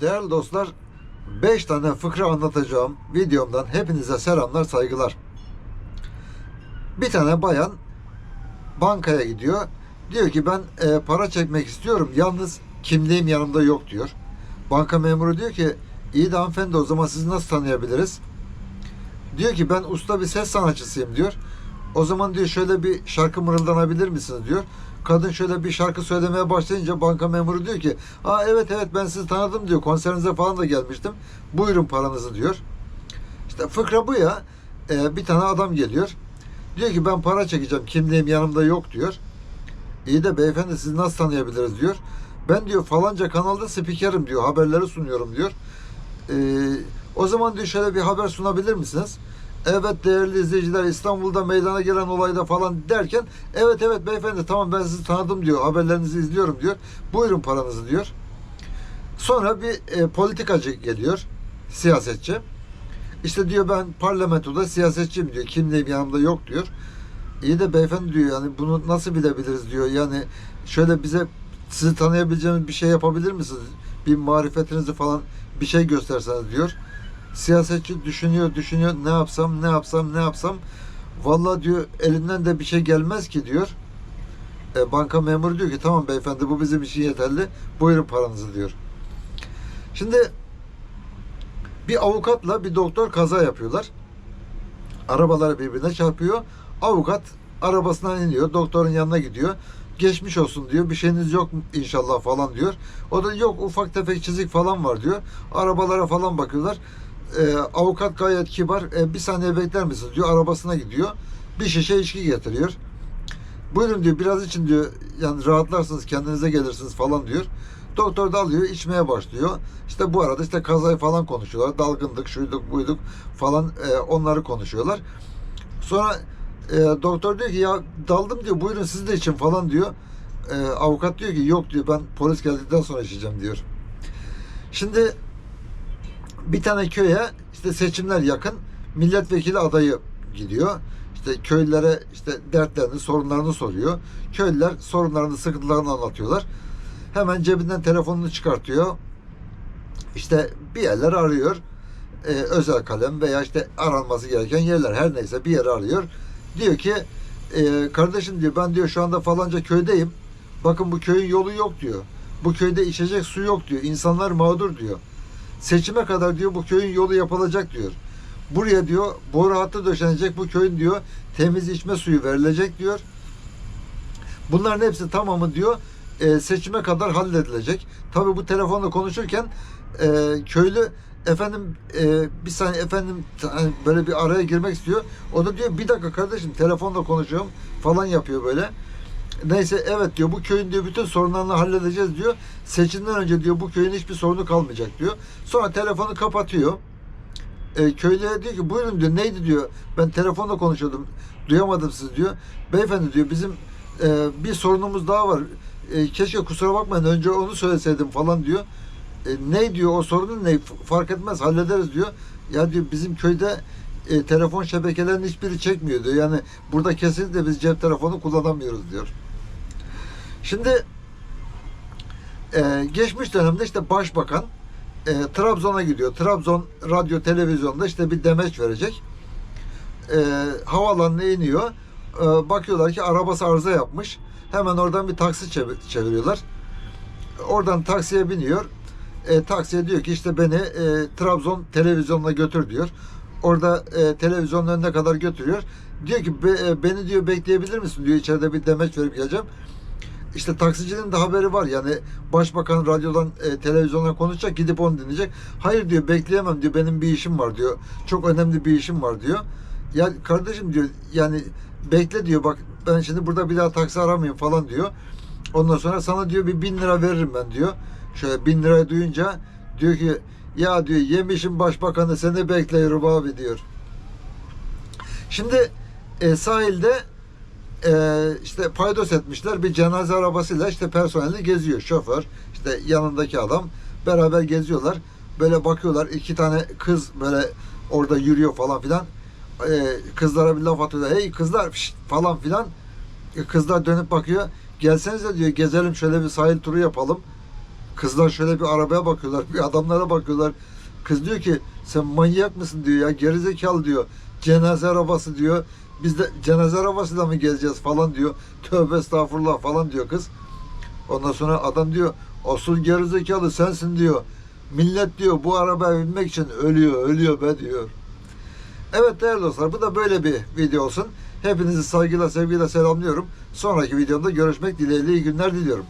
Değerli dostlar, 5 tane fıkra anlatacağım videomdan hepinize selamlar, saygılar. Bir tane bayan bankaya gidiyor. Diyor ki ben e, para çekmek istiyorum. Yalnız kimliğim yanımda yok diyor. Banka memuru diyor ki iyi de hanımefendi o zaman sizi nasıl tanıyabiliriz? Diyor ki ben usta bir ses sanatçısıyım diyor. O zaman diyor şöyle bir şarkı mırıldanabilir misiniz diyor. Kadın şöyle bir şarkı söylemeye başlayınca banka memuru diyor ki Aa evet evet ben sizi tanıdım diyor. Konserinize falan da gelmiştim. Buyurun paranızı diyor. İşte fıkra bu ya. Ee, bir tane adam geliyor. Diyor ki ben para çekeceğim. Kimliğim yanımda yok diyor. İyi de beyefendi sizi nasıl tanıyabiliriz diyor. Ben diyor falanca kanalda spikerim diyor. Haberleri sunuyorum diyor. Ee, o zaman diyor şöyle bir haber sunabilir misiniz? Evet değerli izleyiciler İstanbul'da meydana gelen olayda falan derken evet evet beyefendi tamam ben sizi tanıdım diyor. Haberlerinizi izliyorum diyor. Buyurun paranızı diyor. Sonra bir e, politikacı geliyor. Siyasetçi. İşte diyor ben parlamentoda siyasetçiyim diyor. Kimliğim yanımda yok diyor. İyi de beyefendi diyor yani bunu nasıl bilebiliriz diyor. Yani şöyle bize sizi tanıyabileceğimiz bir şey yapabilir misiniz? Bir marifetinizi falan bir şey gösterseniz diyor. Siyasetçi düşünüyor, düşünüyor. Ne yapsam, ne yapsam, ne yapsam. Vallahi diyor elinden de bir şey gelmez ki diyor. E, banka memuru diyor ki tamam beyefendi bu bizim için yeterli. Buyurun paranızı diyor. Şimdi bir avukatla bir doktor kaza yapıyorlar. Arabalar birbirine çarpıyor. Avukat arabasından iniyor. Doktorun yanına gidiyor. Geçmiş olsun diyor. Bir şeyiniz yok inşallah falan diyor. O da yok ufak tefek çizik falan var diyor. Arabalara falan bakıyorlar. Ee, avukat gayet kibar. "E, bir saniye bekler misiniz diyor. Arabasına gidiyor. Bir şişe içki getiriyor. Buyurun diyor biraz için diyor yani rahatlarsınız kendinize gelirsiniz falan diyor. Doktor da alıyor içmeye başlıyor. İşte bu arada işte kazayı falan konuşuyorlar. Dalgındık, şuyduk, buyduk falan e, onları konuşuyorlar. Sonra e, doktor diyor ki ya daldım diyor buyurun siz de için falan diyor. E, avukat diyor ki yok diyor ben polis geldikten sonra içeceğim diyor. Şimdi bir tane köye işte seçimler yakın milletvekili adayı gidiyor. İşte köylülere işte dertlerini, sorunlarını soruyor. Köylüler sorunlarını, sıkıntılarını anlatıyorlar. Hemen cebinden telefonunu çıkartıyor. İşte bir yerler arıyor. Ee, özel kalem veya işte aranması gereken yerler her neyse bir yer arıyor. Diyor ki e, kardeşim diyor ben diyor şu anda falanca köydeyim. Bakın bu köyün yolu yok diyor. Bu köyde içecek su yok diyor. İnsanlar mağdur diyor. Seçime kadar diyor bu köyün yolu yapılacak diyor. Buraya diyor boru hattı döşenecek bu köyün diyor temiz içme suyu verilecek diyor. Bunların hepsi tamamı diyor e, seçime kadar halledilecek. Tabi bu telefonla konuşurken e, köylü efendim e, bir saniye efendim hani böyle bir araya girmek istiyor. O da diyor bir dakika kardeşim telefonla konuşuyorum falan yapıyor böyle. Neyse evet diyor bu köyün diyor bütün sorunlarını halledeceğiz diyor. Seçimden önce diyor bu köyün hiçbir sorunu kalmayacak diyor. Sonra telefonu kapatıyor. E, köylüye diyor ki buyurun diyor neydi diyor. Ben telefonla konuşuyordum. Duyamadım sizi diyor. Beyefendi diyor bizim e, bir sorunumuz daha var. E, keşke kusura bakmayın önce onu söyleseydim falan diyor. E, ne diyor o sorunun ne fark etmez hallederiz diyor. Ya diyor bizim köyde e, telefon şebekelerinin hiçbiri çekmiyor diyor. Yani burada kesinlikle biz cep telefonu kullanamıyoruz diyor. Şimdi e, geçmiş dönemde işte başbakan e, Trabzon'a gidiyor. Trabzon radyo televizyonda işte bir demeç verecek. E, havaalanına iniyor. E, bakıyorlar ki arabası arıza yapmış. Hemen oradan bir taksi çevir- çeviriyorlar. Oradan taksiye biniyor. E, taksiye diyor ki işte beni e, Trabzon televizyonuna götür diyor. Orada e, televizyonun önüne kadar götürüyor. Diyor ki "Be- e, beni diyor bekleyebilir misin diyor içeride bir demeç verip geleceğim. İşte taksicinin de haberi var yani başbakan radyodan e, televizyondan konuşacak gidip onu dinleyecek. Hayır diyor bekleyemem diyor benim bir işim var diyor. Çok önemli bir işim var diyor. Ya kardeşim diyor yani bekle diyor bak ben şimdi burada bir daha taksi aramayayım falan diyor. Ondan sonra sana diyor bir bin lira veririm ben diyor. Şöyle bin lirayı duyunca diyor ki ya diyor yemişim başbakanı seni bekliyorum abi diyor. Şimdi e, sahilde e, işte paydos etmişler. Bir cenaze arabasıyla işte personeli geziyor. Şoför işte yanındaki adam. Beraber geziyorlar. Böyle bakıyorlar. İki tane kız böyle orada yürüyor falan filan. E, kızlara bir laf atıyorlar. Hey kızlar falan filan. E, kızlar dönüp bakıyor. Gelsenize diyor. Gezelim şöyle bir sahil turu yapalım. Kızlar şöyle bir arabaya bakıyorlar, bir adamlara bakıyorlar. Kız diyor ki sen manyak mısın? diyor ya. Gerizekalı diyor. Cenaze arabası diyor. Biz de cenaze arabasıyla mı gezeceğiz falan diyor. Tövbe estağfurullah falan diyor kız. Ondan sonra adam diyor asıl gerizekalı sensin diyor. Millet diyor bu arabaya binmek için ölüyor, ölüyor be diyor. Evet değerli dostlar bu da böyle bir video olsun. Hepinizi saygıyla sevgiyle selamlıyorum. Sonraki videomda görüşmek dileğiyle iyi günler diliyorum.